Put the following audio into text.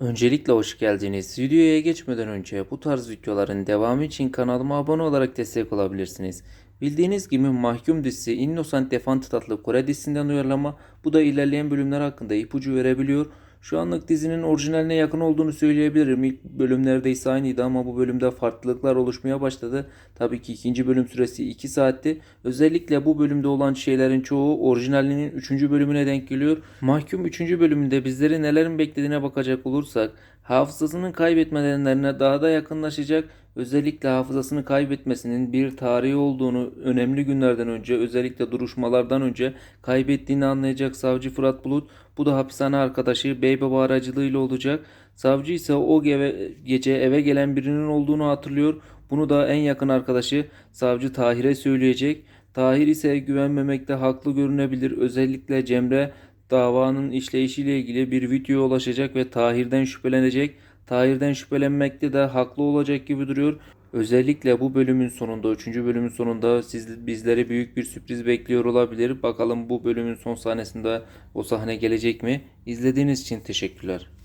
Öncelikle hoş geldiniz. Videoya geçmeden önce bu tarz videoların devamı için kanalıma abone olarak destek olabilirsiniz. Bildiğiniz gibi Mahkum dizisi Innocent Defant adlı Kore dizisinden uyarlama bu da ilerleyen bölümler hakkında ipucu verebiliyor. Şu anlık dizinin orijinaline yakın olduğunu söyleyebilirim. İlk bölümlerde ise aynıydı ama bu bölümde farklılıklar oluşmaya başladı. Tabii ki ikinci bölüm süresi 2 saatti. Özellikle bu bölümde olan şeylerin çoğu orijinalinin 3. bölümüne denk geliyor. Mahkum 3. bölümünde bizleri nelerin beklediğine bakacak olursak hafızasını kaybetmelerine daha da yakınlaşacak. Özellikle hafızasını kaybetmesinin bir tarihi olduğunu önemli günlerden önce özellikle duruşmalardan önce kaybettiğini anlayacak savcı Fırat Bulut. Bu da hapishane arkadaşı Bey Baba aracılığıyla olacak. Savcı ise o geve- gece eve gelen birinin olduğunu hatırlıyor. Bunu da en yakın arkadaşı savcı Tahir'e söyleyecek. Tahir ise güvenmemekte haklı görünebilir. Özellikle Cemre davanın işleyişiyle ilgili bir videoya ulaşacak ve Tahir'den şüphelenecek. Tahir'den şüphelenmekte de haklı olacak gibi duruyor. Özellikle bu bölümün sonunda, 3. bölümün sonunda siz, bizleri büyük bir sürpriz bekliyor olabilir. Bakalım bu bölümün son sahnesinde o sahne gelecek mi? İzlediğiniz için teşekkürler.